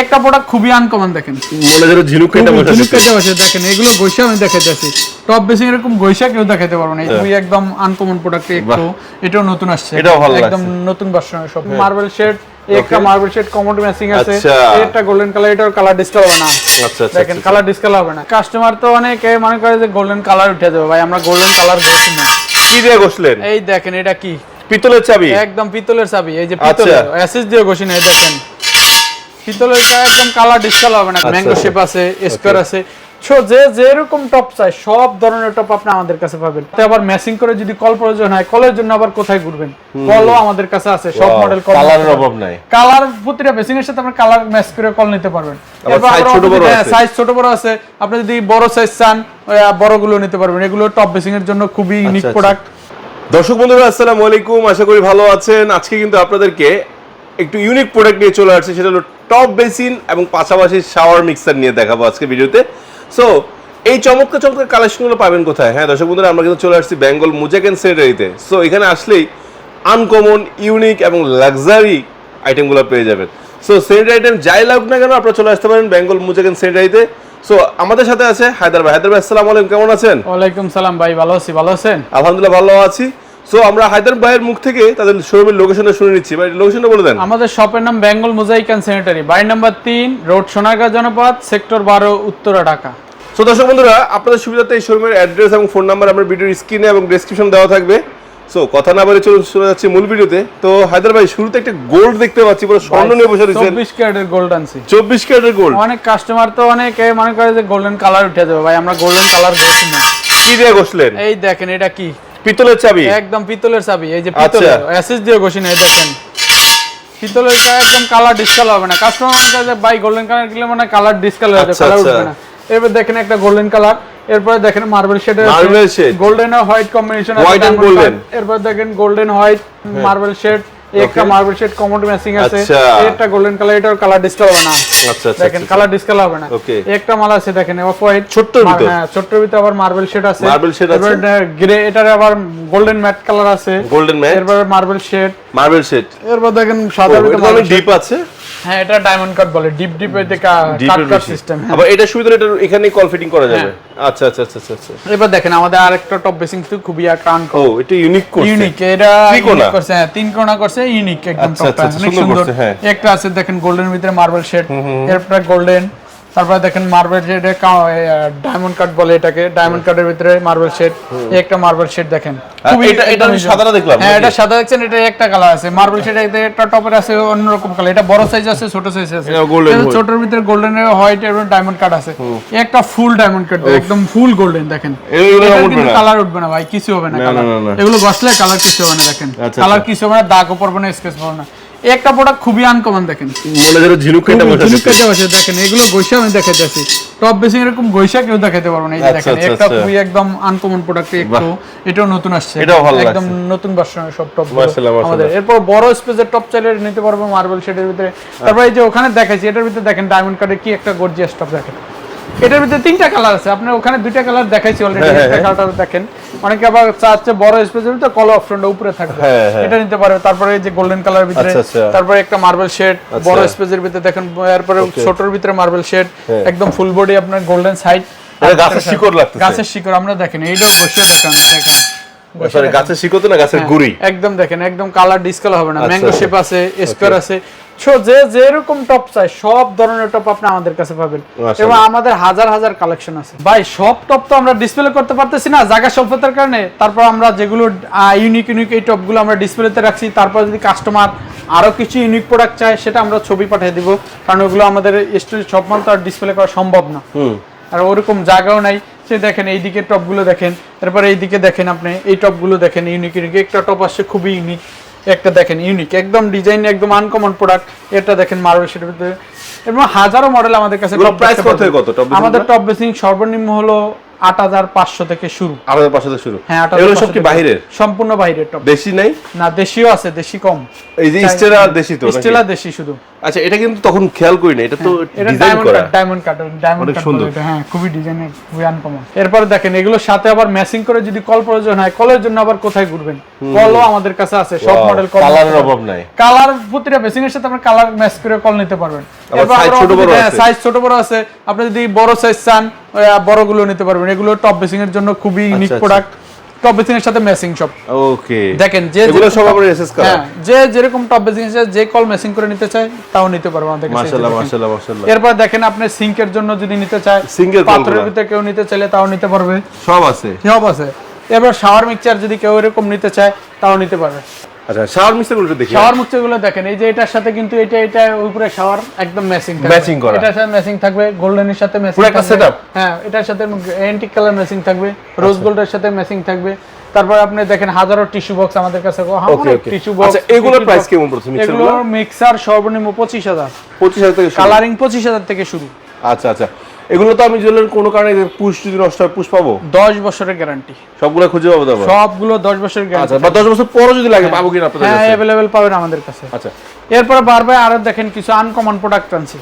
একটা প্রোডাক্ট খুবই আনকমন দেখেন। মনে যেন ঝিনুক কেটে বসে ঝিনুক। কেটে বসে দেখেন এগুলো গৈসা আমি দেখাইতেছি। টপ বেসিং এরকম গৈসা কেউ দেখাইতে পারব না এই খুবই একদম আনকমন প্রোডাক্ট একটু এটাও নতুন আসছে। এটাও ভালো একদম নতুন ভার্সন সব মার্বেল শেড একটা মার্বেল শেড কমোড ম্যাচিং আছে। আচ্ছা। একটা গোল্ডেন কালার এটার কালার ডিসকাল হবে না। আচ্ছা আচ্ছা দেখেন কালার ডিসকাল হবে না। কাস্টমার তো অনেকে মনে করে যে গোল্ডেন কালার উঠে যাবে ভাই আমরা গোল্ডেন কালার ঘষি না। কি দিয়ে ঘষলেন এই দেখেন এটা কি? পিতলের চাবি? একদম পিতলের চাবি এই যে আচ্ছা। পিতলের অ্যাসিস দিয়ে ঘষি না এই দেখেন। পিতলের একদম কালার হবে না ম্যাঙ্গো আচ্ছা। শেপ আছে স্কোয়ার আছে। সো যে যেরকম টপ চাই সব ধরনের টপ আপনি আমাদের কাছে পাবেন। আবার ম্যাচিং করে যদি কল প্রয়োজন হয় কলের জন্য আবার কোথায় ঘুরবেন? কলও আমাদের কাছে আছে সব মডেল কল কালারের অভাব নাই। কালার প্রতিটা এর সাথে আপনি কালার ম্যাচ করে কল নিতে পারবেন। সাইজ ছোট বড় আছে। আপনি যদি বড় সাইজ চান বড়গুলো নিতে পারবেন। এগুলো টপ বেসিং এর জন্য খুবই ইউনিক আচ্ছা। প্রোডাক্ট দর্শক বন্ধুরা আসসালামু আলাইকুম। আশা করি ভালো আছেন। আজকে কিন্তু আপনাদেরকে একটু ইউনিক প্রোডাক্ট নিয়ে চলে আসছে সেটা হলো টপ বেসিন এবং পাশাপাশি শাওয়ার মিক্সার নিয়ে দেখাবো আজকে ভিডিওতে। সো এই চমৎকার চমৎকার কালেকশনগুলো পাবেন কোথায়? হ্যাঁ দর্শক বন্ধুরা আমরা কিন্তু চলে আসছি বেঙ্গল মুজাক অ্যান্ড সেনেটারিতে সো এখানে আসলেই আনকমন ইউনিক এবং লাক্সারি আইটেমগুলো পেয়ে যাবেন। সো সেনিটারি আইটেম যাই লাগুক না কেন আপনারা চলে আসতে পারেন বেঙ্গল মুজাক অ্যান্ড সেনিটারিতে সো আমাদের সাথে আছে হায়দার ভাই। হায়দার ভাই আসসালামু আলাইকুম কেমন আছেন? ওয়ালাইকুম সালাম ভাই ভালো আছি ভালো আছেন? আলহামদুলিল্লাহ ভালো আছি। সো আমরা হায়দার ভাইয়ের মুখ থেকে তাদের শোরুমের লোকেশনটা শুনে নিচ্ছি। ভাই লোকেশনটা বলে দেন। আমাদের শপের নাম বেঙ্গল মোজাইক অ্যান্ড স্যানিটারি। বাড়ি নাম্বার তিন রোড সোনারগাঁ জনপদ সেক্টর বারো উত্তরা ঢাকা। সো দর্শক বন্ধুরা আপনাদের সুবিধাতে এই শোরুমের অ্যাড্রেস এবং ফোন নাম্বার আমার ভিডিওর স্ক্রিনে এবং ডেসক্রিপশন দেওয়া থাকবে। সো কথা না বলে চলুন শুনে যাচ্ছি মূল ভিডিওতে তো হায়দার ভাই শুরুতে একটা গোল্ড দেখতে পাচ্ছি পুরো স্বর্ণ নিয়ে বসে রয়েছেন। চব্বিশ ক্যারেটের গোল্ড আনছি। চব্বিশ ক্যারেটের গোল্ড অনেক কাস্টমার তো অনেকে মনে করে যে গোল্ডেন কালার উঠে যাবে। ভাই আমরা গোল্ডেন কালার না। কি দিয়ে ঘষলেন এই দেখেন এটা কি? পিতলের চাবি? একদম পিতলের চাবি এই যে আচ্ছা। পিতলের অ্যাসিস দিয়ে ঘষি না এই দেখেন। পিতলের চাবি একদম কালার ডিসকালার হবে না। কাস্টমার মনে করে যে ভাই গোল্ডেন কালার কিনলে মানে কালার ডিসকালার হয়ে যাবে আচ্ছা, কালার আচ্ছা। উঠবে না। এবার দেখেন একটা গোল্ডেন কালার এরপরে দেখেন মার্বেল শেডের marble shade golden R white combination white and golden এরপর দেখেন গোল্ডেন হোয়াইট মার্বেল শেড একটা মার্বেল শেড কমোড ম্যাচিং আছে। আচ্ছা। একটা গোল্ডেন কালার এটার কালার ডিসকাল হবে না। আচ্ছা আচ্ছা দেখেন আচ্ছা। কালার ডিসকাল হবে না। একটা মাল আছে দেখেন অফ হোয়াইট ছোট্টর ভিতর? হ্যাঁ ছোট্টর ভিতর আবার মার্বেল শেড আছে। Marble shade আছে? গ্রে এটার আবার গোল্ডেন ম্যাট কালার আছে। গোল্ডেন ম্যাট এরপর মার্বেল শেড মার্বেল সেট এরপর দেখেন সাদা ভিতর অনেক marble shade। ডিপ আছে। হ্যাঁ এটা ডায়মন্ড কাট বলে। ডিপ ডিপ এতে কাট কাট সিস্টেম আবার এটা সুবিধা এটা এখানে কল ফিটিং করা যাবে। হ্যাঁ। আচ্ছা আচ্ছা আচ্ছা আচ্ছা আচ্ছা। এবার দেখেন আমাদের আরেকটা টপ বেসিং কিন্তু খুবই কান ও এটা ইউনিক করছে। ইউনিক এটা করছে হ্যাঁ তিন কোণা করছে ইউনিক একদম আচ্ছা, টপটা আচ্ছা, অনেক সুন্দর হ্যাঁ। একটা আছে দেখেন গোল্ডেন ভিতরে মার্বেল শেড এরপর গোল্ডেন তারপরে দেখেন মার্বেল শেড ডায়মন্ড কাট বলে এটাকে। ডায়মন্ড কাটের ভিতরে মার্বেল শেড একটা মার্বেল শেড দেখেন। এটা- এটা আমি সাদাটা দেখলাম, হ্যাঁ এটা সাদা দেখছেন এটা একটা কালার আছে। মার্বেল শেড একটা টপের আছে অন্যরকম কালার এটা বড় সাইজ আছে ছোট সাইজ আছে। এটা ছোটর ভিতরে গোল্ডেন হোয়াইট এবং ডায়মন্ড কাট আছে। একটা ফুল ডায়মন্ড কাট একদম ফুল গোল্ডেন দেখেন। এগুলো। কালার উঠবে না। ভাই কিছু হবে না কালার। এগুলো বসলে কালার কিছু হবে না দেখেন। আচ্ছা, কালার আচ্ছা। কিছু হবে না দাগও পড়বে না স্কেচ পড়বে না। একটা প্রোডাক্ট খুবই আনকমন দেখেন। মনে যেন ঝিনুক কেটে বসে দেখেন। এগুলো গৈসা আমি দেখাইতেছি। টপ বেসিং এরকম কেউ দেখাইতে পারব না এই যে আচ্ছা, দেখেন আচ্ছা, একটা আচ্ছা। খুবই একদম আনকমন প্রোডাক্ট একটু এটাও নতুন আসছে। এটাও ভালো একদম নতুন ভার্সনের সব টপ। আমাদের। এরপর বড় স্পেসের টপ চাইলে নিতে পারব মার্বেল শেডের ভিতরে। তারপর এই যে ওখানে দেখাইছি এটার ভিতরে দেখেন ডায়মন্ড কার্ডের কি একটা গর্জিয়াস টপ দেখেন। এটার ভিতরে তিনটা কালার আছে আপনার ওখানে দুইটা কালার দেখাইছি অলরেডি হ্যাঁ, একটা কালার দেখেন অনেকে আবার চাচ্ছে বড় স্পেশাল তো কল অপশনটা উপরে থাকবে হ্যাঁ, হ্যাঁ। এটা নিতে পারবে তারপরে এই যে গোল্ডেন কালার ভিতরে আচ্ছা, আচ্ছা। তারপরে একটা মার্বেল শেড আচ্ছা। বড় স্পেসের ভিতরে দেখেন এরপরে ছোটর ভিতরে মার্বেল শেড হ্যাঁ। একদম ফুল বডি আপনার গোল্ডেন সাইড গাছের শিকড় লাগতেছে। গাছের শিকড় আমরা দেখেন এইটাও বসে দেখেন দেখেন সরি। গাছের শিকড় তো না গাছের গুড়ি? একদম দেখেন একদম কালার ডিসকাল হবে না। আচ্ছা, ম্যাঙ্গো আচ্ছা। শেপ আছে স্কোয়ার আছে। সো যে যেরকম টপ চাই সব ধরনের টপ আপনি আমাদের কাছে পাবেন। এবং আমাদের হাজার হাজার কালেকশন আছে। ভাই সব টপ তো আমরা ডিসপ্লে করতে পারতেছি না জায়গা স্বল্পতার কারণে। তারপর আমরা যেগুলো ইউনিক ইউনিক এই টপগুলো আমরা ডিসপ্লেতে রাখছি। তারপর যদি কাস্টমার আরও কিছু ইউনিক প্রোডাক্ট চায় সেটা আমরা ছবি পাঠিয়ে দিব। কারণ ওগুলো আমাদের স্টোরি সব মাল তো আর ডিসপ্লে করা সম্ভব না। আর ওরকম জায়গাও নাই। সে দেখেন এইদিকে টপগুলো দেখেন। তারপরে এইদিকে দেখেন আপনি এই টপগুলো দেখেন ইউনিক ইউনিক একটা টপ আসছে খুবই ইউনিক একটা দেখেন ইউনিক একদম ডিজাইন একদম আনকমন প্রোডাক্ট এটা দেখেন মার্বেল সেটার ভিতরে। এবং হাজারো মডেল আমাদের কাছে। কত আমাদের টপ বেসিং সর্বনিম্ন হলো আট হাজার পাঁচশো থেকে শুরু। আট হাজার পাঁচশো থেকে শুরু। হ্যাঁ আট এগুলো সব কি সম্পূর্ণ বাইরের টপ। দেশি নাই? না দেশিও আছে দেশি কম। এই যে স্টেলা দেশি তো? স্টেলা দেশি শুধু। আচ্ছা এটা কিন্তু তখন খেয়াল করি না এটা তো ডিজাইন করা। ডায়মন্ড কাট ডায়মন্ড কাট সুন্দর। হ্যাঁ খুবই ডিজাইনের খুবই আনকমন এরপরে দেখেন এগুলোর সাথে আবার ম্যাচিং করে যদি কল প্রয়োজন হয় কলের জন্য আবার কোথায় ঘুরবেন? কলও আমাদের কাছে আছে সব মডেল কল কালারের অভাব নাই। কালার প্রতিটা মেশিং এর সাথে আপনি কালার ম্যাচ করে কল নিতে পারবেন। ছোট বড় সাইজ ছোট বড় আছে। আপনি যদি বড় সাইজ চান বড়গুলো নিতে পারবেন। এগুলো টপ বেসিং এর জন্য খুবই ইউনিক। প্রোডাক্ট টপ বেসিং এর সাথে ম্যাচিং সব ওকে দেখেন যে এগুলো সব এসএস কালার হ্যাঁ যে যেরকম টপ বেসিং এর যে কল ম্যাচিং করে নিতে চায় তাও নিতে পারবে আমাদের কাছে। মাশাআল্লাহ মাশাআল্লাহ মাশাআল্লাহ। এরপর দেখেন আপনি সিঙ্কের জন্য যদি নিতে চায় এর পাথরের ভিতরে কেউ নিতে চাইলে তাও নিতে পারবে। সব আছে। সব আছে। এবার শাওয়ার মিক্সচার যদি কেউ এরকম নিতে চায় তাও নিতে পারবে। আচ্ছা শাওয়ার মিক্সারগুলো দেখি। শাওয়ার মিক্সচারগুলো দেখেন এই যে এটার সাথে কিন্তু এটা এটা উপরে শাওয়ার একদম ম্যাচিং Matching করা। এটার সাথে ম্যাচিং থাকবে গোল্ডেনের সাথে ম্যাচিং পুরো একটা setup? হ্যাঁ এটার সাথে অ্যান্টিক কালার ম্যাচিং থাকবে রোজ গোল্ডের সাথে ম্যাচিং থাকবে। তারপর আপনি দেখেন হাজারো টিস্যু বক্স আমাদের কাছে ওকে টিস্যু বক্স আচ্ছা এগুলোর প্রাইস কেমন পড়ছে মিক্সার এগুলো মিক্সার সর্বনিম্ন পঁচিশ হাজার। 25000 থেকে কালারিং পঁচিশ হাজার থেকে শুরু। আচ্ছা আচ্ছা। এগুলো তো আমি যদি কোনো কারণে পুশ যদি নষ্ট হয় পুশ পাবো? দশ বছরের গ্যারান্টি সবগুলো খুঁজে পাবো দাও সবগুলো দশ বছরের আচ্ছা গ্যারান্টি বা 10 বছর পরও যদি লাগে পাবো কিনা আপনাদের হ্যাঁ কাছে? অ্যাভেলেবেল পাবেন আমাদের কাছে। আচ্ছা। এরপরে বারবার আরও দেখেন কিছু আনকমন প্রোডাক্ট আনছি।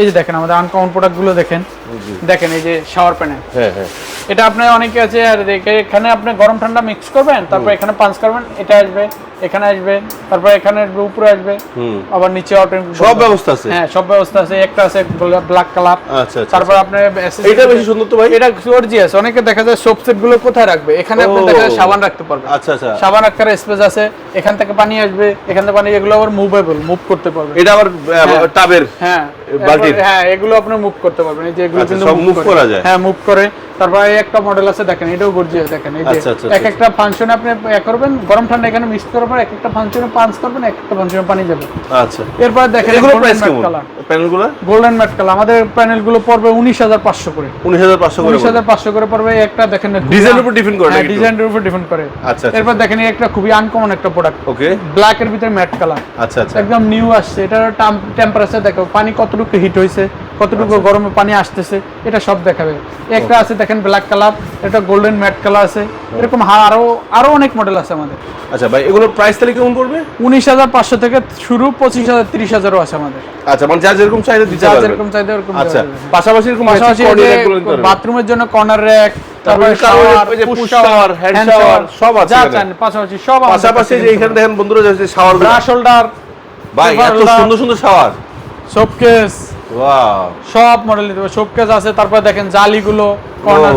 এই যে দেখেন আমাদের আনকমন প্রোডাক্টগুলো দেখেন। দেখেন এই যে শাওয়ার প্যানেল হ্যাঁ হ্যাঁ। এটা আপনি অনেকে আছে আর এখানে আপনি গরম ঠান্ডা মিক্স করবেন তারপর এখানে পাঞ্চ করবেন এটা আসবে এখানে আসবে তারপর এখানে আসবে, উপরে আসবে আবার নিচে অটো সব ব্যবস্থা আছে? হ্যাঁ সব ব্যবস্থা আছে একটা আছে ব্ল্যাক কালার আচ্ছা আচ্ছা তারপর আপনার এটা বেশি সুন্দর তো ভাই? এটা গর্জিয়াস অনেকে দেখা যায় সোপ সেটগুলো কোথায় রাখবে? এখানে আপনি দেখা যায় সাবান রাখতে পারবেন। আচ্ছা আচ্ছা। সাবান রাখার স্পেস আছে এখান থেকে পানি আসবে এখান থেকে পানি এগুলো আবার মুভেবল মুভ করতে পারবে এটা আবার হ্যাঁ। টাবের হ্যাঁ বালতির? হ্যাঁ এগুলো আপনি মুভ করতে পারবেন এই যে এগুলো আচ্ছা, কিন্তু সব move করে। করা যায়? হ্যাঁ মুভ করে। তারপর একটা মডেল আছে দেখেন এটাও গর্জিয়াস দেখেন এই যে আচ্ছা, আচ্ছা, এক একটা ফাংশনে আপনি করবেন গরম ঠান্ডা এখানে মিক্স করার পর এক একটা ফাংশনে পাঞ্চ করবেন এক একটা ফাংশনে পানি যাবে আচ্ছা। এরপর দেখেন এগুলো প্রাইস কেমন? প্যানেলগুলো? গোল্ডেন ম্যাট কালার আমাদের প্যানেলগুলো পড়বে উনিশ হাজার পাঁচশো করে। 19500 করে উনিশ হাজার পাঁচশো করে পড়বে একটা দেখেন ডিজাইনের উপর ডিপেন্ড করে হ্যাঁ ডিজাইনের উপর ডিপেন্ড করে। আচ্ছা, আচ্ছা। এরপর দেখেন একটা খুবই আনকমন একটা প্রোডাক্ট ওকে ব্ল্যাক এর ভিতরে ম্যাট কালার আচ্ছা আচ্ছা। একদম নিউ আসছে। এটার টেম্পারেচার দেখো পানি কতটুকু হিট হয়েছে? কতটুকু আচ্ছা। গরমে পানি আসতেছে এটা সব দেখাবে। একটা আছে দেখেন ব্ল্যাক কালার এটা গোল্ডেন ম্যাট কালার আছে। এরকম আরও আরও অনেক মডেল আছে আমাদের। আচ্ছা ভাই এগুলোর প্রাইস তাহলে কেমন পড়বে? উনিশ হাজার পাঁচশো থেকে শুরু পঁচিশ হাজার তিরিশ হাজারও আছে আমাদের। আচ্ছা মানে যার যেরকম চাহিদা দিতে যা পারবে। যেরকম চাইতে ওরকম আচ্ছা পাশাপাশি এরকম পাশাপাশি। বাথরুমের জন্য কর্নার র্যাক যে সব যা পাশাপাশি সব যে এখানে দেখেন বন্ধুরা যে শাওয়ার ব্রাশ হোল্ডার ভাই এত সুন্দর সুন্দর শাওয়ার শোকেস ওয়াও সব মডেল নিতে পারবে শোকেস আছে তারপর দেখেন জালিগুলো কর্নার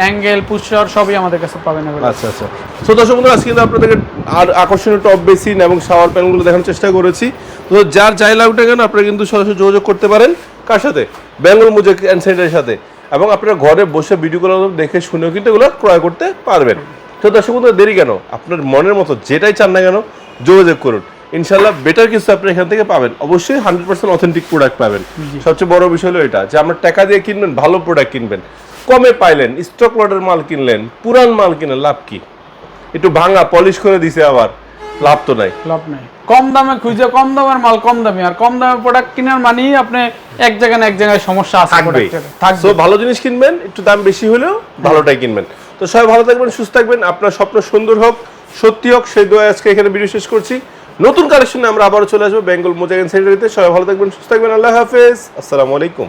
অ্যাঙ্গেল পুষার সবই আমাদের কাছে পাবেন। আচ্ছা আচ্ছা। তো দর্শক বন্ধুরা আজকে কিন্তু আপনাদেরকে আর আকর্ষণীয় টপ বেসিন এবং শাওয়ার প্যানগুলো দেখানোর চেষ্টা করেছি। তো যার যাই লাগুক কেন আপনারা কিন্তু সরাসরি যোগাযোগ করতে পারেন। কার সাথে? বেঙ্গল মুজেক অ্যান্ড সেন্টারের সাথে। এবং আপনারা ঘরে বসে ভিডিওগুলো দেখে শুনেও কিন্তু এগুলো ক্রয় করতে পারবেন। তো দর্শক বন্ধুরা দেরি কেন? আপনার মনের মতো যেটাই চান না কেন যোগাযোগ করুন। ইনশাল্লাহ বেটার কিছু আপনি এখান থেকে পাবেন। অবশ্যই হান্ড্রেড পার্সেন্ট অথেন্টিক প্রোডাক্ট পাবেন। সবচেয়ে বড় বিষয় হলো এটা যে আপনার টাকা দিয়ে কিনবেন ভালো প্রোডাক্ট কিনবেন। কমে পাইলেন স্টক লটের মাল কিনলেন পুরান মাল কিনলেন লাভ কি? একটু ভাঙা পলিশ করে দিছে আবার লাভ তো নাই। লাভ নাই। কম দামে খুঁজে কম দামের মাল কম দামে। আর কম দামে প্রোডাক্ট কেনার মানেই আপনি এক জায়গায় না এক জায়গায় সমস্যা আছে থাকবে। সো ভালো জিনিস কিনবেন একটু দাম বেশি হলেও ভালোটাই কিনবেন। তো সবাই ভালো থাকবেন সুস্থ থাকবেন। আপনার স্বপ্ন সুন্দর হোক সত্যি হোক সেই দোয়া আজকে এখানে ভিডিও শেষ করছি। নতুন কালেকশনে আমরা আবারও চলে আসব বেঙ্গল মোজাগান সেন্টারিতে। সবাই ভালো থাকবেন, সুস্থ থাকবেন, আল্লাহ হাফেজ। আসসালামু আলাইকুম।